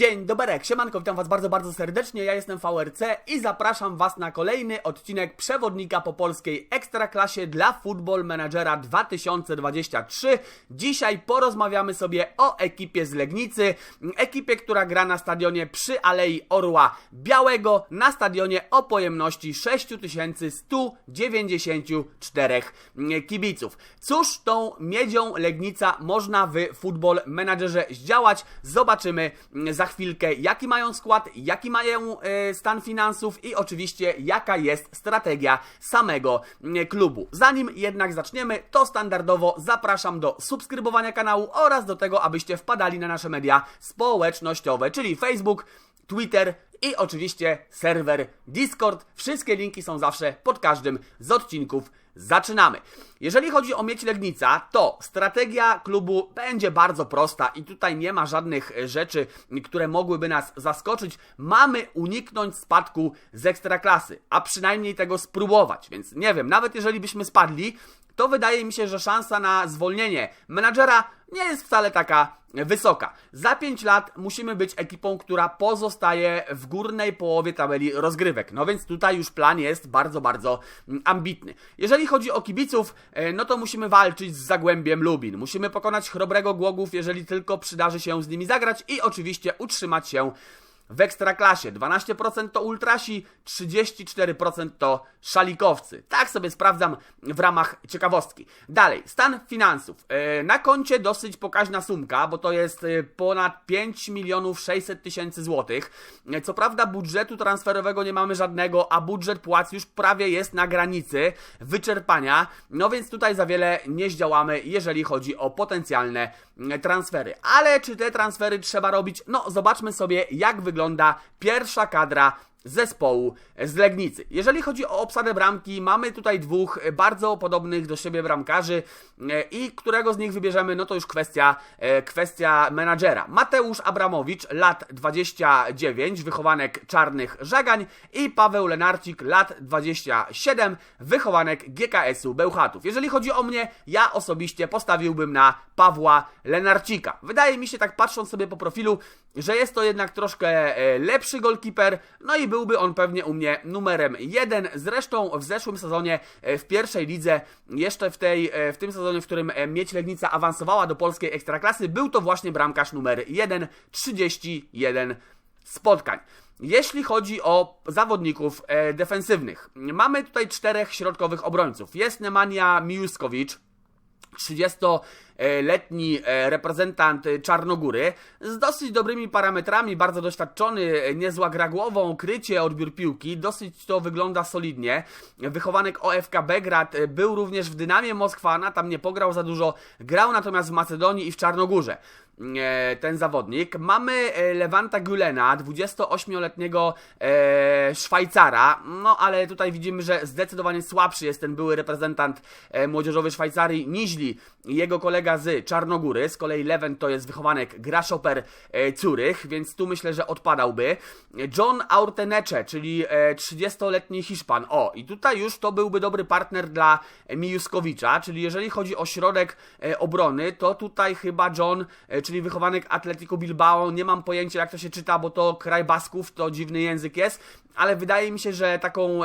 Dzień dobry, siemanko, witam was bardzo, bardzo serdecznie, ja jestem VRC i zapraszam was na kolejny odcinek przewodnika po polskiej Ekstraklasie dla Football Managera 2023. Dzisiaj porozmawiamy sobie o ekipie z Legnicy, ekipie, która gra na stadionie przy Alei Orła Białego, na stadionie o pojemności 6194 kibiców. Cóż tą miedzią Legnica można w Football Managerze zdziałać? Zobaczymy za chwilkę, jaki mają skład, jaki mają e, stan finansów i oczywiście jaka jest strategia samego klubu. Zanim jednak zaczniemy, to standardowo zapraszam do subskrybowania kanału oraz do tego, abyście wpadali na nasze media społecznościowe, czyli Facebook, Twitter i oczywiście serwer Discord. Wszystkie linki są zawsze pod każdym z odcinków. Zaczynamy. Jeżeli chodzi o Mieć Legnica, to strategia klubu będzie bardzo prosta i tutaj nie ma żadnych rzeczy, które mogłyby nas zaskoczyć. Mamy uniknąć spadku z ekstraklasy, a przynajmniej tego spróbować. Więc nie wiem, nawet jeżeli byśmy spadli, to wydaje mi się, że szansa na zwolnienie menadżera nie jest wcale taka wysoka. Za 5 lat musimy być ekipą, która pozostaje w górnej połowie tabeli rozgrywek. No więc tutaj już plan jest bardzo, bardzo mm, ambitny. Jeżeli chodzi o kibiców, e, no to musimy walczyć z Zagłębiem Lubin. Musimy pokonać Chrobrego Głogów, jeżeli tylko przydarzy się z nimi zagrać i oczywiście utrzymać się w ekstraklasie. 12% to ultrasi, 34% to szalikowcy. Tak sobie sprawdzam w ramach ciekawostki. Dalej, stan finansów. E, na koncie dosyć pokaźna sumka, bo to jest e, ponad 5 milionów 600 tysięcy złotych. E, co prawda budżetu transferowego nie mamy żadnego, a budżet płac już prawie jest na granicy wyczerpania. No więc tutaj za wiele nie zdziałamy, jeżeli chodzi o potencjalne transfery. Ale czy te transfery trzeba robić? No zobaczmy sobie, jak wygląda pierwsza kadra zespołu z Legnicy. Jeżeli chodzi o obsadę bramki, mamy tutaj dwóch bardzo podobnych do siebie bramkarzy e, i którego z nich wybierzemy, no to już kwestia, e, kwestia menadżera. Mateusz Abramowicz, lat 29, wychowanek Czarnych Żagań i Paweł Lenarcik, lat 27, wychowanek GKS-u Bełchatów. Jeżeli chodzi o mnie, ja osobiście postawiłbym na Pawła Lenarcika. Wydaje mi się, tak patrząc sobie po profilu, że jest to jednak troszkę e, lepszy golkiper, no i byłby on pewnie u mnie numerem jeden. Zresztą w zeszłym sezonie e, w pierwszej lidze, jeszcze w, tej, e, w tym sezonie, w którym Mieć Legnica awansowała do polskiej ekstraklasy, był to właśnie bramkarz numer 1, 31 spotkań. Jeśli chodzi o zawodników e, defensywnych, mamy tutaj czterech środkowych obrońców. Jest Nemanja Miuskowicz, 30-letni e, reprezentant Czarnogóry z dosyć dobrymi parametrami, bardzo doświadczony, niezła gra głową, krycie, odbiór piłki, dosyć to wygląda solidnie. Wychowanek OFK Begrad był również w Dynamie Moskwana, tam nie pograł za dużo, grał natomiast w Macedonii i w Czarnogórze ten zawodnik. Mamy e, Lewanta Gulena, 28-letniego e, Szwajcara, no ale tutaj widzimy, że zdecydowanie słabszy jest ten były reprezentant e, młodzieżowy Szwajcarii niźli jego kolega z Czarnogóry. Z kolei Lewent to jest wychowanek Grasshopper Curych, więc tu myślę, że odpadałby. John Aurtenecze, czyli 30-letni Hiszpan. O, i tutaj już to byłby dobry partner dla Mijuskowicza, czyli jeżeli chodzi o środek obrony, to tutaj chyba John, czyli wychowanek Atletico Bilbao. Nie mam pojęcia jak to się czyta, bo to kraj Basków, to dziwny język jest, ale wydaje mi się, że taką,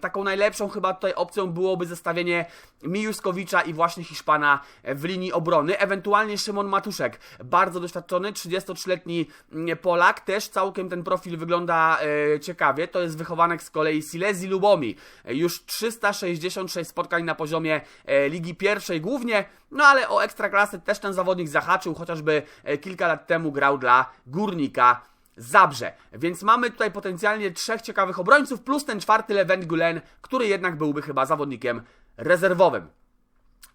taką najlepszą chyba tutaj opcją byłoby zestawienie Mijuskowicza i właśnie Hiszpana w linii obrony, ewentualnie Szymon Matuszek, bardzo doświadczony, 33-letni mm, Polak, też całkiem ten profil wygląda e, ciekawie, to jest wychowanek z kolei Silesi Lubomi, już 366 spotkań na poziomie e, Ligi Pierwszej głównie, no ale o Ekstraklasy też ten zawodnik zahaczył, chociażby e, kilka lat temu grał dla Górnika Zabrze. Więc mamy tutaj potencjalnie trzech ciekawych obrońców, plus ten czwarty Levent Gulen, który jednak byłby chyba zawodnikiem rezerwowym.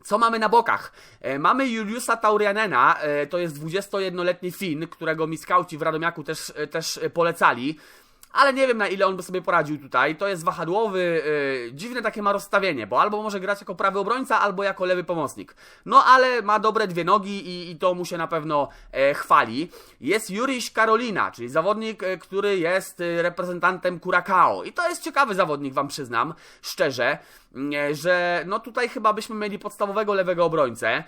Co mamy na bokach? E, mamy Juliusa Taurianena, e, to jest 21-letni Fin, którego mi skauci w Radomiaku też, e, też polecali ale nie wiem na ile on by sobie poradził tutaj. To jest wahadłowy, yy, dziwne takie ma rozstawienie, bo albo może grać jako prawy obrońca, albo jako lewy pomocnik. No ale ma dobre dwie nogi i, i to mu się na pewno e, chwali. Jest Juriś Karolina, czyli zawodnik, e, który jest e, reprezentantem Curacao. I to jest ciekawy zawodnik, wam przyznam, szczerze, e, że no tutaj chyba byśmy mieli podstawowego lewego obrońcę.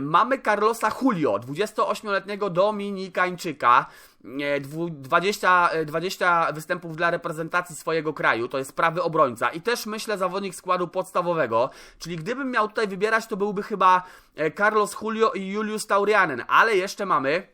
Mamy Carlosa Julio, 28-letniego Dominikańczyka. E, dwu- 20, e, 20 występów dla reprezentacji swojego kraju, to jest prawy obrońca. I też myślę zawodnik składu podstawowego, czyli gdybym miał tutaj wybierać, to byłby chyba e, Carlos Julio i Julius Taurianen, ale jeszcze mamy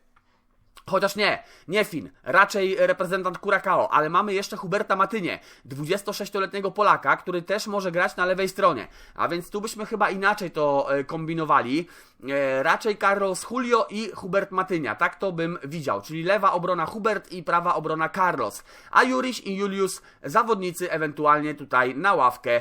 Chociaż nie, nie Fin, raczej reprezentant Curacao, ale mamy jeszcze Huberta Matynie, 26-letniego Polaka, który też może grać na lewej stronie. A więc tu byśmy chyba inaczej to e, kombinowali. E, raczej Carlos Julio i Hubert Matynia, tak to bym widział. Czyli lewa obrona Hubert i prawa obrona Carlos. A Juriś i Julius zawodnicy ewentualnie tutaj na ławkę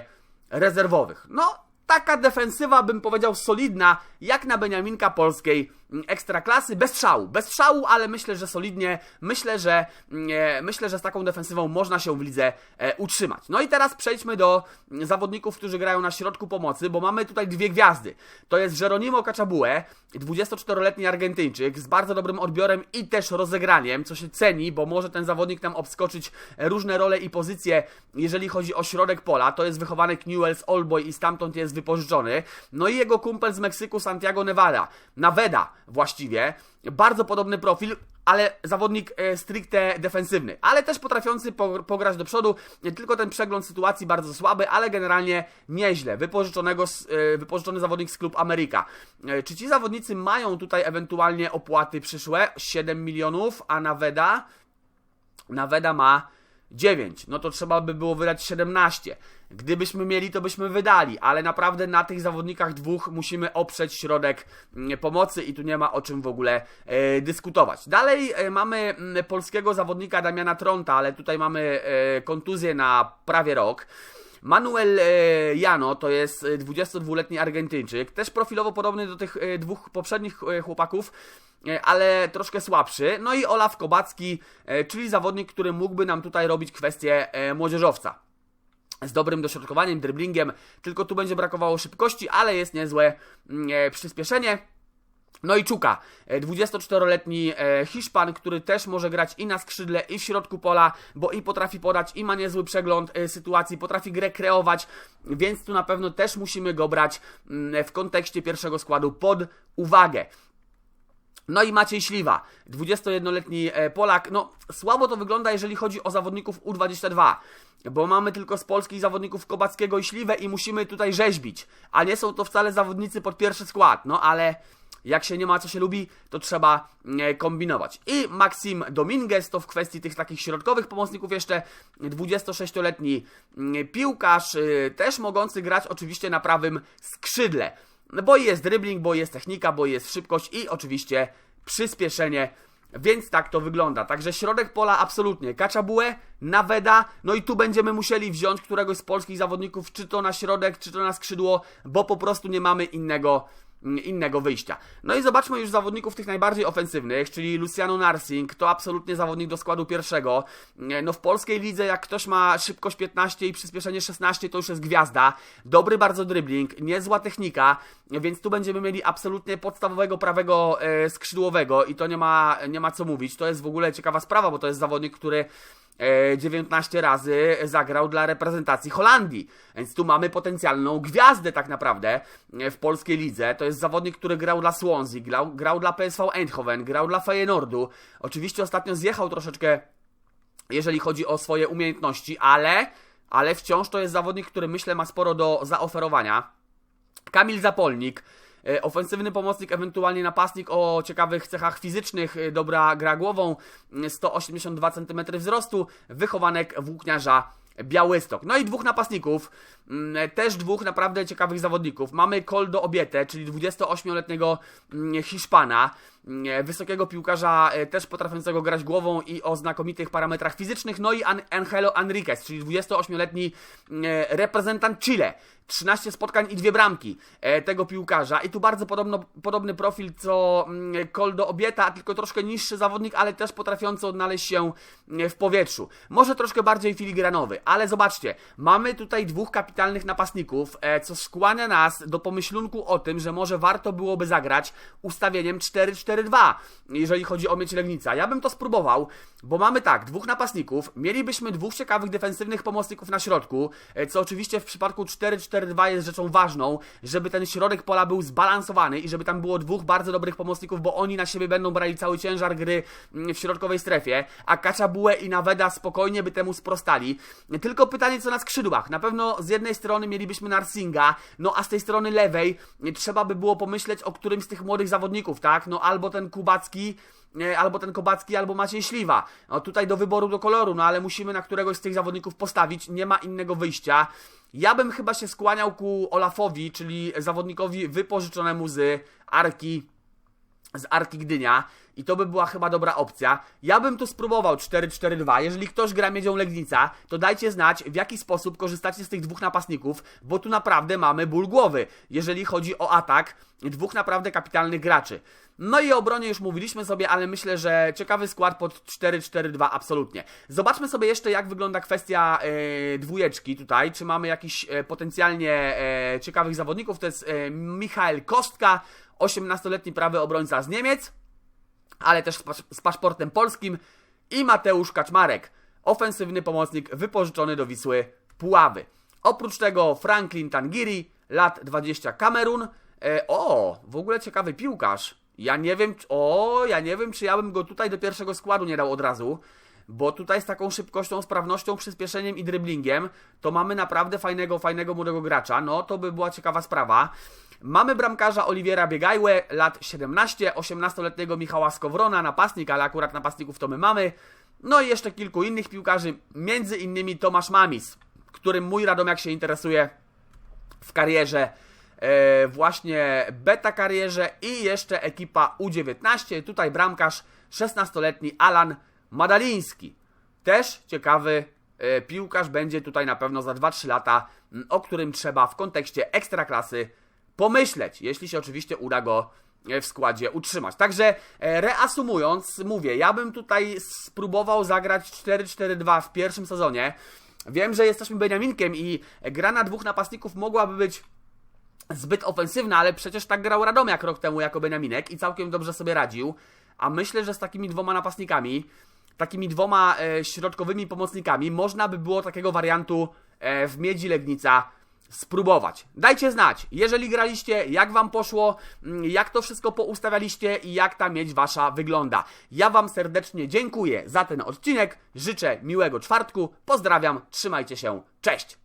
rezerwowych. No, taka defensywa, bym powiedział, solidna, jak na Beniaminka polskiej ekstraklasy, bez szału, bez szału, ale myślę, że solidnie, myślę, że mm, e, myślę, że z taką defensywą można się w lidze e, utrzymać. No i teraz przejdźmy do mm, zawodników, którzy grają na środku pomocy, bo mamy tutaj dwie gwiazdy. To jest Jeronimo Cachabue, 24-letni Argentyńczyk z bardzo dobrym odbiorem i też rozegraniem, co się ceni, bo może ten zawodnik tam obskoczyć e, różne role i pozycje, jeżeli chodzi o środek pola. To jest wychowanek Newell's Old Boy i stamtąd jest wypożyczony. No i jego kumpel z Meksyku Santiago Nevada, Naveda właściwie, bardzo podobny profil, ale zawodnik e, stricte defensywny, ale też potrafiący po, pograć do przodu, tylko ten przegląd sytuacji bardzo słaby, ale generalnie nieźle, wypożyczonego, e, wypożyczony zawodnik z Klub Ameryka. E, Czy ci zawodnicy mają tutaj ewentualnie opłaty przyszłe? 7 milionów, a Naveda Naweda ma 9, no to trzeba by było wydać 17. Gdybyśmy mieli, to byśmy wydali, ale naprawdę na tych zawodnikach dwóch musimy oprzeć środek mm, pomocy i tu nie ma o czym w ogóle e, dyskutować. Dalej e, mamy mm, polskiego zawodnika Damiana Tronta, ale tutaj mamy e, kontuzję na prawie rok. Manuel e, Jano to jest e, 22-letni Argentyńczyk, też profilowo podobny do tych e, dwóch poprzednich e, chłopaków, e, ale troszkę słabszy. No i Olaf Kobacki, e, czyli zawodnik, który mógłby nam tutaj robić kwestię e, młodzieżowca z dobrym dośrodkowaniem, dribblingiem, tylko tu będzie brakowało szybkości, ale jest niezłe mm, e, przyspieszenie. No i Czuka, e, 24-letni e, Hiszpan, który też może grać i na skrzydle, i w środku pola, bo i potrafi podać, i ma niezły przegląd e, sytuacji, potrafi grę kreować, więc tu na pewno też musimy go brać mm, w kontekście pierwszego składu pod uwagę. No i Maciej Śliwa, 21-letni e, Polak. No, słabo to wygląda, jeżeli chodzi o zawodników U22, bo mamy tylko z polskich zawodników Kobackiego i Śliwę i musimy tutaj rzeźbić, a nie są to wcale zawodnicy pod pierwszy skład. No ale jak się nie ma co się lubi, to trzeba e, kombinować. I Maxim Dominguez to w kwestii tych takich środkowych pomocników jeszcze 26-letni mm, piłkarz, y, też mogący grać oczywiście na prawym skrzydle. Bo jest dribbling, bo jest technika, bo jest szybkość i oczywiście przyspieszenie. Więc tak to wygląda. Także środek pola absolutnie. Kaczabue, Naweda, no i tu będziemy musieli wziąć któregoś z polskich zawodników, czy to na środek, czy to na skrzydło, bo po prostu nie mamy innego innego wyjścia. No i zobaczmy już zawodników tych najbardziej ofensywnych, czyli Luciano Narsing, to absolutnie zawodnik do składu pierwszego. No w polskiej lidze, jak ktoś ma szybkość 15 i przyspieszenie 16, to już jest gwiazda. Dobry bardzo dribbling, niezła technika, więc tu będziemy mieli absolutnie podstawowego prawego e, skrzydłowego i to nie ma, nie ma co mówić. To jest w ogóle ciekawa sprawa, bo to jest zawodnik, który 19 razy zagrał dla reprezentacji Holandii. Więc tu mamy potencjalną gwiazdę tak naprawdę e, w polskiej lidze. To jest zawodnik, który grał dla Swansea, grał, grał dla PSV Eindhoven, grał dla Feyenoordu. Oczywiście ostatnio zjechał troszeczkę, jeżeli chodzi o swoje umiejętności, ale, ale wciąż to jest zawodnik, który myślę ma sporo do zaoferowania. Kamil Zapolnik, e, ofensywny pomocnik, ewentualnie napastnik o ciekawych cechach fizycznych, e, dobra gra głową, e, 182 cm wzrostu, wychowanek włókniarza Białystok. No i dwóch napastników, mm, też dwóch naprawdę ciekawych zawodników. Mamy Koldo Obietę, czyli 28-letniego mm, Hiszpana, wysokiego piłkarza, e, też potrafiącego grać głową i o znakomitych parametrach fizycznych. No i An- Angelo Enriquez, czyli 28-letni mm, reprezentant Chile. 13 spotkań i dwie bramki e, tego piłkarza. I tu bardzo podobno, podobny profil co mm, Koldo Obieta, tylko troszkę niższy zawodnik, ale też potrafiący odnaleźć się mm, w powietrzu. Może troszkę bardziej filigranowy, ale zobaczcie, mamy tutaj dwóch kapitalnych napastników, e, co skłania nas do pomyślunku o tym, że może warto byłoby zagrać ustawieniem 4-4-2. 4-4-2, jeżeli chodzi o mieć Legnica. Ja bym to spróbował, bo mamy tak, dwóch napastników, mielibyśmy dwóch ciekawych defensywnych pomocników na środku, e, co oczywiście w przypadku 4-4-2 jest rzeczą ważną, żeby ten środek pola był zbalansowany i żeby tam było dwóch bardzo dobrych pomocników, bo oni na siebie będą brali cały ciężar gry mm, w środkowej strefie, a Kaczabue i Naweda spokojnie by temu sprostali. Tylko pytanie co na skrzydłach. Na pewno z jednej strony mielibyśmy Narsinga, no a z tej strony lewej trzeba by było pomyśleć o którymś z tych młodych zawodników, tak? No albo ten Kubacki, e, albo ten Kobacki, albo Maciej Śliwa. No tutaj do wyboru, do koloru, no ale musimy na któregoś z tych zawodników postawić, nie ma innego wyjścia. Ja bym chyba się skłaniał ku Olafowi, czyli zawodnikowi wypożyczonemu z Arki z Arki Gdynia i to by była chyba dobra opcja. Ja bym tu spróbował 4-4-2. Jeżeli ktoś gra Miedzią Legnica, to dajcie znać, w jaki sposób korzystacie z tych dwóch napastników, bo tu naprawdę mamy ból głowy, jeżeli chodzi o atak dwóch naprawdę kapitalnych graczy. No i o obronie już mówiliśmy sobie, ale myślę, że ciekawy skład pod 4-4-2 absolutnie. Zobaczmy sobie jeszcze, jak wygląda kwestia e, dwójeczki tutaj. Czy mamy jakiś e, potencjalnie e, ciekawych zawodników? To jest e, Michael Kostka, 18-letni prawy obrońca z Niemiec, ale też z, pas z paszportem polskim i Mateusz Kaczmarek, ofensywny pomocnik wypożyczony do Wisły Puławy. Oprócz tego Franklin Tangiri, lat 20 Kamerun. E, o, w ogóle ciekawy piłkarz. Ja nie wiem, o, ja nie wiem, czy ja bym go tutaj do pierwszego składu nie dał od razu, bo tutaj z taką szybkością, sprawnością, przyspieszeniem i dribblingiem to mamy naprawdę fajnego, fajnego młodego gracza. No, to by była ciekawa sprawa. Mamy bramkarza Oliwiera Biegajłę, lat 17, 18-letniego Michała Skowrona, napastnik, ale akurat napastników to my mamy. No i jeszcze kilku innych piłkarzy, między innymi Tomasz Mamis, którym mój Radomiak się interesuje w karierze e, właśnie beta karierze i jeszcze ekipa U19, tutaj bramkarz 16-letni Alan Madaliński. Też ciekawy e, piłkarz będzie tutaj na pewno za 2-3 lata, o którym trzeba w kontekście ekstraklasy pomyśleć, jeśli się oczywiście uda go e, w składzie utrzymać. Także e, reasumując, mówię, ja bym tutaj spróbował zagrać 4-4-2 w pierwszym sezonie. Wiem, że jesteśmy Beniaminkiem i gra na dwóch napastników mogłaby być zbyt ofensywna, ale przecież tak grał Radomiak rok temu jako Beniaminek i całkiem dobrze sobie radził. A myślę, że z takimi dwoma napastnikami, takimi dwoma e, środkowymi pomocnikami, można by było takiego wariantu e, w Miedzi Legnica spróbować. Dajcie znać, jeżeli graliście, jak wam poszło, mm, jak to wszystko poustawialiście i jak ta miedź wasza wygląda. Ja wam serdecznie dziękuję za ten odcinek, życzę miłego czwartku, pozdrawiam, trzymajcie się, cześć!